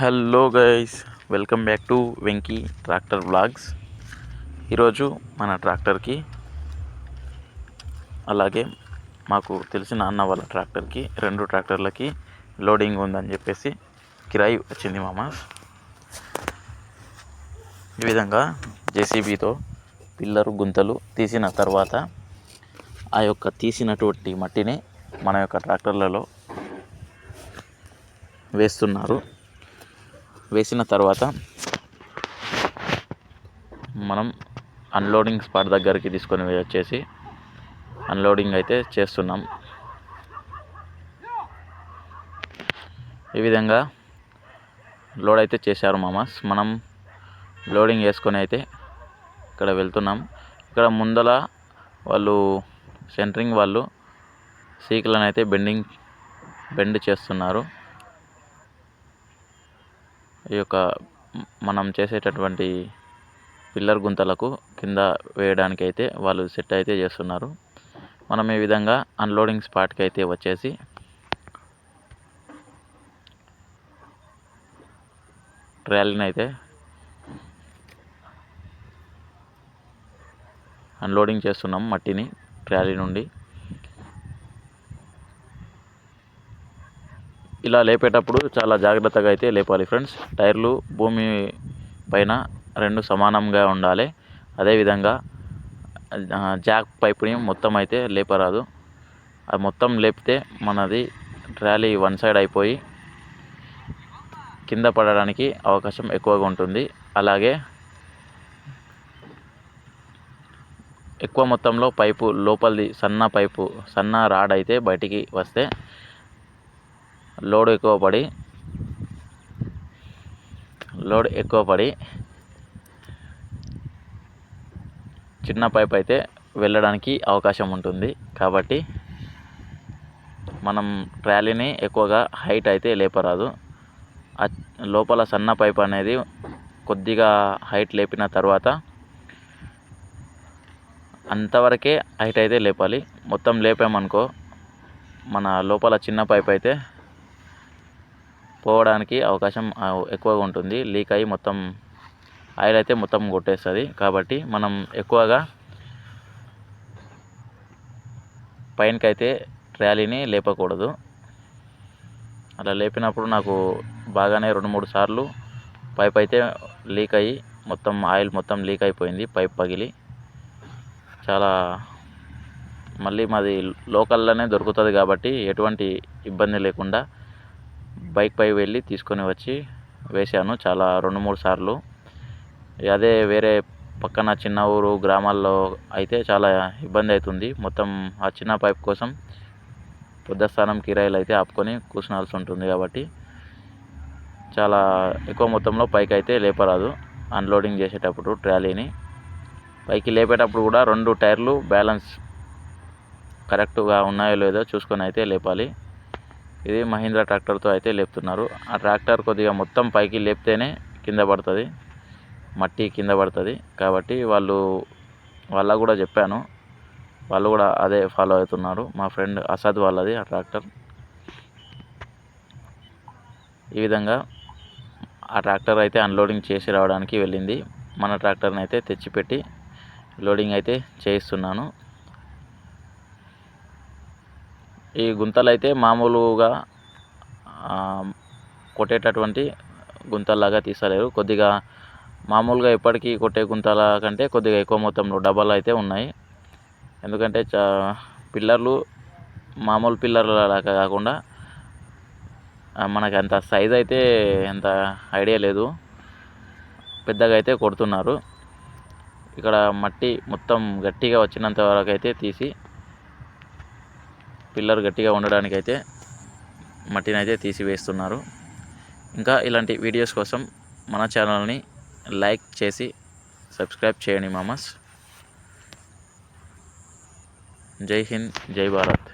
Hello guys welcome back to Venky tractor blogs ఈరోజు మన ట్రాక్టర్కి అలాగే మాకు తెలిసిన అన్న వాళ్ళ ట్రాక్టర్కి రెండు ట్రాక్టర్లకి లోడింగ్ ఉందని చెప్పేసి కిరాయి వచ్చింది మామ. ఈ విధంగా జేసీబీతో పిల్లరు గుంతలు తీసిన తర్వాత ఆ యొక్క తీసినటువంటి మట్టిని మన యొక్క ట్రాక్టర్లలో వేస్తున్నారు. వేసిన తర్వాత మనం అన్లోడింగ్ స్పాట్ దగ్గరికి తీసుకొని వచ్చేసి అన్లోడింగ్ అయితే చేస్తున్నాం. ఈ విధంగా లోడ్ అయితే చేశారు మామస్. మనం లోడింగ్ వేసుకొని అయితే ఇక్కడ వెళ్తున్నాం. ఇక్కడ ముందల వాళ్ళు సెంటరింగ్ వాళ్ళు సీకులను అయితే బెండింగ్ బెండ్ చేస్తున్నారు. ఈ యొక్క మనం చేసేటటువంటి పిల్లర్ గుంతలకు కింద వేయడానికి అయితే వాళ్ళు సెట్ అయితే చేస్తున్నారు. మనం ఈ విధంగా అన్లోడింగ్ స్పాట్కి అయితే వచ్చేసి ట్రాలీని అయితే అన్లోడింగ్ చేస్తున్నాం మట్టిని ట్రాలీ నుండి. ఇలా లేపేటప్పుడు చాలా జాగ్రత్తగా అయితే లేపాలి ఫ్రెండ్స్. టైర్లు భూమి పైన రెండు సమానంగా ఉండాలి. అదేవిధంగా జాక్ పైప్ని మొత్తం అయితే లేపరాదు. అది మొత్తం లేపితే మనది ట్రాలీ వన్ సైడ్ అయిపోయి కింద పడడానికి అవకాశం ఎక్కువగా ఉంటుంది. అలాగే ఎక్కువ మొత్తంలో పైపు లోపలిది సన్న పైపు సన్న రాడ్ అయితే బయటికి వస్తే లోడ్ ఎక్కువ పడి లోడ్ ఎక్కువ పడి చిన్న పైప్ అయితే వెళ్ళడానికి అవకాశం ఉంటుంది. కాబట్టి మనం ట్రాలీని ఎక్కువగా హైట్ అయితే లేపరాదు. లోపల సన్న పైప్ అనేది కొద్దిగా హైట్ లేపిన తర్వాత అంతవరకే హైట్ అయితే లేపాలి. మొత్తం లేపామనుకో మన లోపల చిన్న పైప్ అయితే పోవడానికి అవకాశం ఎక్కువగా ఉంటుంది. లీక్ అయ్యి మొత్తం ఆయిల్ అయితే మొత్తం కొట్టేస్తుంది. కాబట్టి మనం ఎక్కువగా పైనకైతే ట్రాలీని లేపకూడదు. అలా లేపినప్పుడు నాకు బాగానే రెండు మూడు సార్లు పైప్ అయితే లీక్ అయ్యి మొత్తం ఆయిల్ మొత్తం లీక్ అయిపోయింది పైప్ పగిలి. చాలా మళ్ళీ మాది లోకల్లోనే దొరుకుతుంది కాబట్టి ఎటువంటి ఇబ్బంది లేకుండా బైక్ పై వెళ్ళి తీసుకొని వచ్చి వేశాను చాలా రెండు మూడు సార్లు. అదే వేరే పక్కన చిన్న ఊరు గ్రామాల్లో అయితే చాలా ఇబ్బంది అవుతుంది. మొత్తం ఆ చిన్న పైప్ కోసం పెద్ద స్థానం కిరాయిలు అయితే ఆపుకొని కూర్చునాల్సి ఉంటుంది కాబట్టి చాలా ఎక్కువ మొత్తంలో పైకి అయితే లేపరాదు. అన్లోడింగ్ చేసేటప్పుడు ట్రాలీని. పైకి లేపేటప్పుడు కూడా రెండు టైర్లు బ్యాలెన్స్ కరెక్ట్గా ఉన్నాయో లేదో చూసుకొని అయితే లేపాలి. ఇది మహీంద్రా ట్రాక్టర్తో అయితే లేపుతున్నారు. ఆ ట్రాక్టర్ కొద్దిగా మొత్తం పైకి లేపితేనే కింద పడుతుంది. మట్టి కింద పడుతుంది. కాబట్టి వాళ్ళు వాళ్ళకు కూడా చెప్పాను. వాళ్ళు కూడా అదే ఫాలో అవుతున్నారు. మా ఫ్రెండ్ అసద్ వాళ్ళది ఆ ట్రాక్టర్. ఈ విధంగా ఆ ట్రాక్టర్ అయితే అన్లోడింగ్ చేసి రావడానికి వెళ్ళింది. మన ట్రాక్టర్ని అయితే తెచ్చిపెట్టి లోడింగ్ అయితే చేయిస్తున్నాను. ఈ గుంతలు అయితే మామూలుగా కొట్టేటటువంటి గుంతల్లాగా తీసలేరు. కొద్దిగా మామూలుగా ఎప్పటికీ కొట్టే గుంతల కంటే కొద్దిగా ఎక్కువ మొత్తంలో డబల్ అయితే ఉన్నాయి. ఎందుకంటే చా పిల్లర్లు మామూలు పిల్లర్ల కాకుండా మనకు అంత సైజ్ అయితే ఎంత ఐడియా లేదు. పెద్దగా అయితే కొడుతున్నారు. ఇక్కడ మట్టి మొత్తం గట్టిగా వచ్చినంత వరకు అయితే తీసి పిల్లర్ గట్టిగా ఉండడానికైతే మట్టిని అయితే తీసివేస్తున్నారు. ఇంకా ఇలాంటి వీడియోస్ కోసం మన ఛానల్ని లైక్ చేసి సబ్స్క్రైబ్ చేయండి మామస్. జై హింద్ జై భారత్.